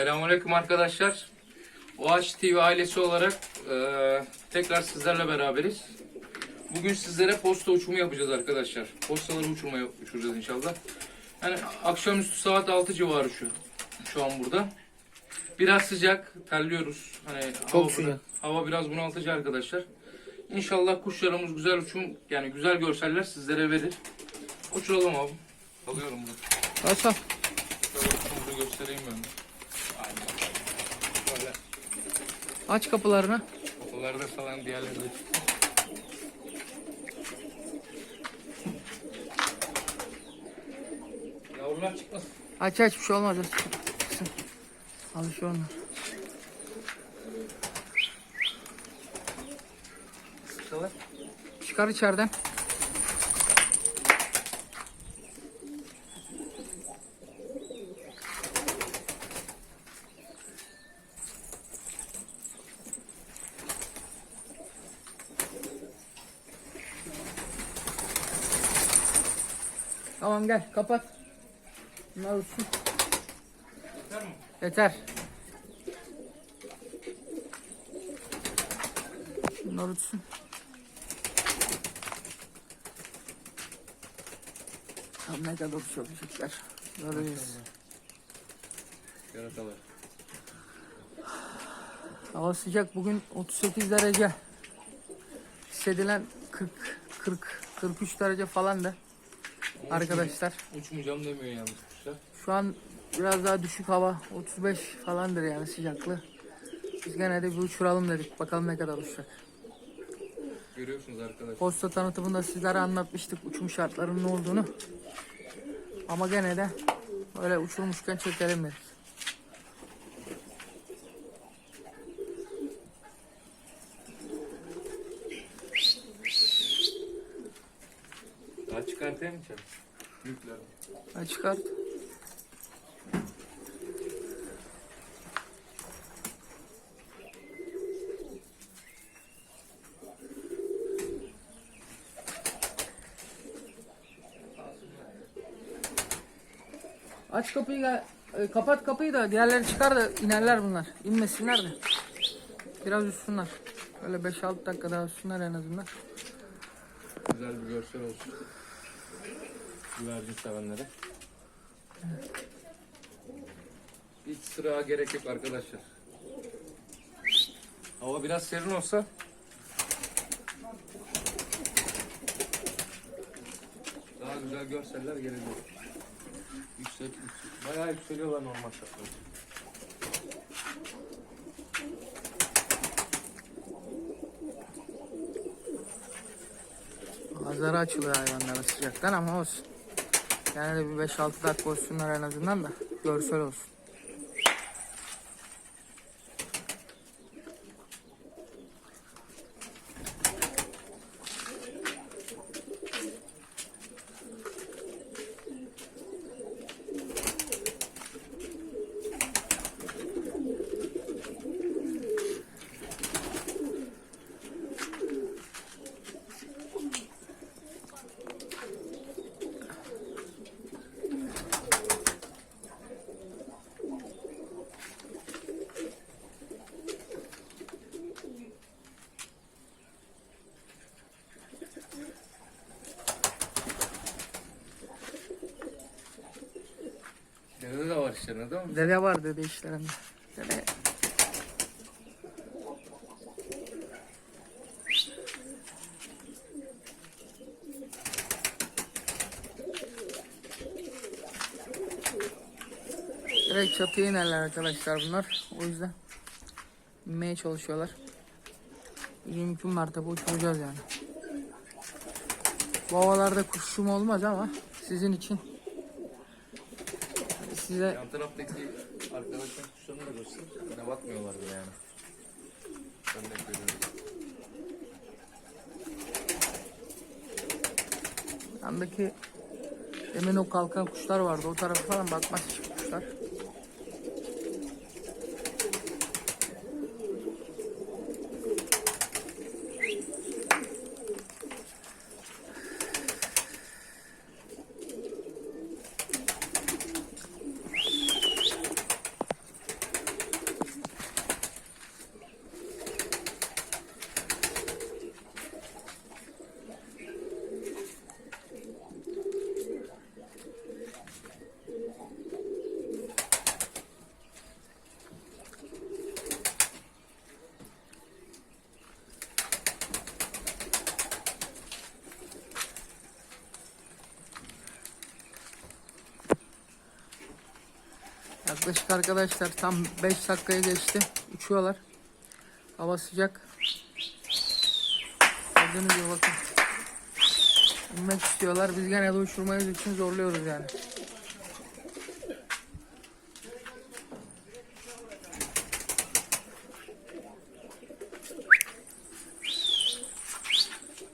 Selamünaleyküm arkadaşlar. OH TV ailesi olarak eee, tekrar sizlerle beraberiz. Bugün sizlere posta uçumu yapacağız arkadaşlar. Postaları uçurmaya uçuracağız inşallah. Yani akşamüstü saat 6 civarı şu. Şu an burada. Biraz sıcak, terliyoruz. Hani hava, sıcak. hava biraz bunaltıcı arkadaşlar. İnşallah kuşlarımız güzel uçum, yani güzel görseller sizlere verir. Uçuralım abi. Alıyorum bunu. Hasan. Şöyle uçumuzu göstereyim ben de. Aynen. Böyle Aç kapılarını. Okullarda falan diğerleri de çıktı. Yavrular çıkmasın. Aç aç bir şey olmaz. Aç. Çıksın. Alışıyor onlar. Çıkar içeriden. Tamam gel kapat. Bunlar uçsun. Yeter mi? Yeter. Bunlar. Tam ne kadar uçabilecekler. Göreceğiz. Yaratalar. Hava sıcak bugün 38 derece. Hissedilen 40, 40, 43 derece falan da arkadaşlar. Uçmayacağım demiyor yalnız kuşlar. Şu an biraz daha düşük hava 35 falandır yani sıcaklığı. Biz gene de bir uçuralım dedik. Bakalım ne kadar uçacak. Görüyorsunuz arkadaşlar. Posta tanıtımında sizlere anlatmıştık uçum şartlarının ne olduğunu. Ama gene de öyle uçurmuşken çekelim dedik. Daha çıkartayım mı içeri? Büyükler. Ha çıkart. Aç kapıyı gel. e, kapat kapıyı da diğerleri çıkar da inerler bunlar. İnmesinler de. Biraz üstünler. Böyle 5-6 dakika daha üstünler en azından. Güzel bir görsel olsun. Güvercin sevenlere. Hiç sıra gerek yok arkadaşlar. Hava biraz serin olsa daha güzel görseller gelebilir. Yüksek, yüksek. Bayağı yükseliyorlar normal şartlarda. Ağızları açılıyor hayvanlara sıcaktan ama olsun. Yani de bir 5-6 dakika olsunlar en azından da görsel olsun. Dede de var işlerinde değil mi? Dede var dede işlerinde. Dede Direkt çatıya inerler arkadaşlar bunlar. O yüzden inmeye çalışıyorlar. Mümkün mertebe uçuracağız yani. Bu havalarda kuşum olmaz ama sizin için size Yan taraftaki arkadaşın kuşlarını da göster. Ne bakmıyorlar bile yani. Ben de görüyorum. Yandaki demin o kalkan kuşlar vardı. O tarafa falan bakmaz hiç kuşlar. Yaklaşık arkadaşlar tam 5 dakikaya geçti. Uçuyorlar. Hava sıcak. Gördüğünüz gibi bakın. İnmek istiyorlar. Biz gene de uçurmayız için zorluyoruz yani.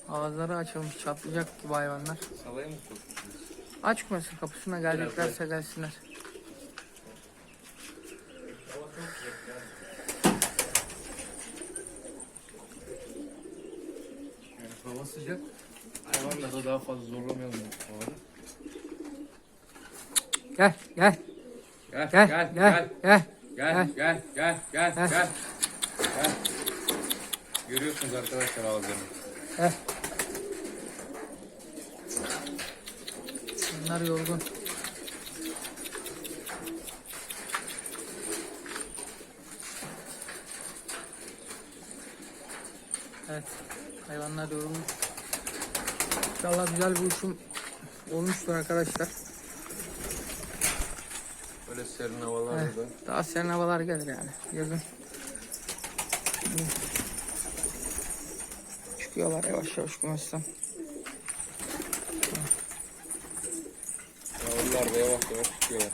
Ağızları açılmış çatlayacak gibi hayvanlar. Salaya mı korkmuşsunuz? Açmasın kapısına geleceklerse gelsinler. Hava sıcak. Hayvanları da daha fazla zorlamayalım bu havada. Gel gel Gel gel gel gel gel gel. gel gel gel gel Heh. gel. Gel. Görüyorsunuz arkadaşlar ağızlarını. Gel. Bunlar yorgun. Evet. Hayvanlar yorulmuş. İnşallah güzel bir uçum olmuştur arkadaşlar. Böyle serin havalarda Evet. da. Daha serin havalar gelir yani. Yazın. Şimdi Çıkıyorlar yavaş yavaş kumesden. Yavrular da yavaş yavaş çıkıyorlar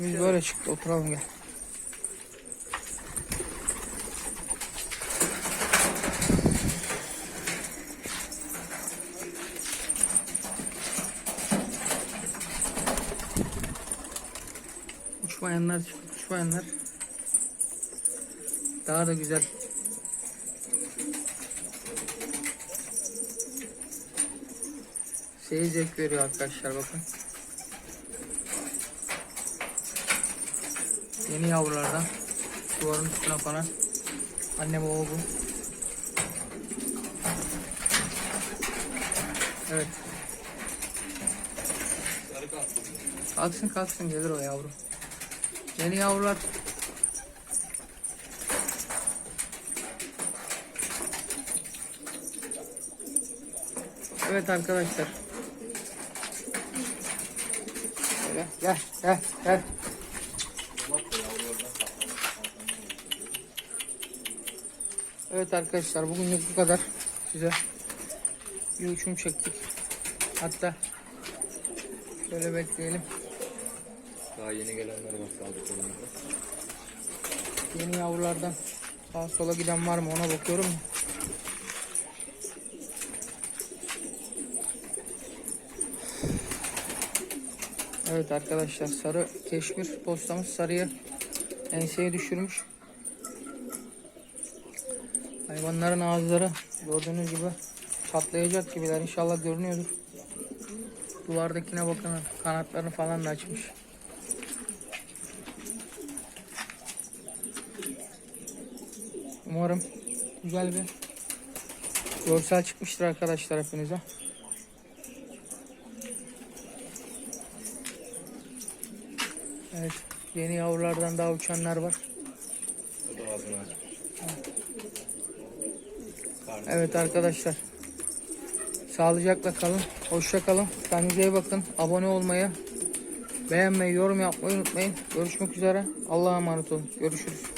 biz böyle çıktı oturalım gel. Uçmayanlar uçmayanlar. Daha da güzel. Şey zevk veriyor arkadaşlar bakın. Yeni yavrulardan. Duvarın üstüne falan. Annem o bu. Evet. Kalksın kalksın gelir o yavru. Yeni yavrular. Evet arkadaşlar. Şöyle gel gel gel. Evet arkadaşlar bugünlük bu kadar. Size bir uçum çektik. Hatta şöyle bekleyelim. Daha yeni gelenler var sağlık olumunda. Yeni yavrulardan sağa sola giden var mı ona bakıyorum. Evet arkadaşlar sarı keşmir postamız sarıya enseye düşürmüş. Hayvanların ağızları gördüğünüz gibi çatlayacak gibiler inşallah görünüyordur. Duvardakine bakın kanatlarını falan da açmış. Umarım güzel bir görsel çıkmıştır arkadaşlar hepinize. Evet, yeni yavrulardan daha uçanlar var. Evet arkadaşlar. Sağlıcakla kalın. Hoşça kalın. Kendinize iyi bakın. Abone olmayı, beğenmeyi, yorum yapmayı unutmayın. Görüşmek üzere. Allah'a emanet olun. Görüşürüz.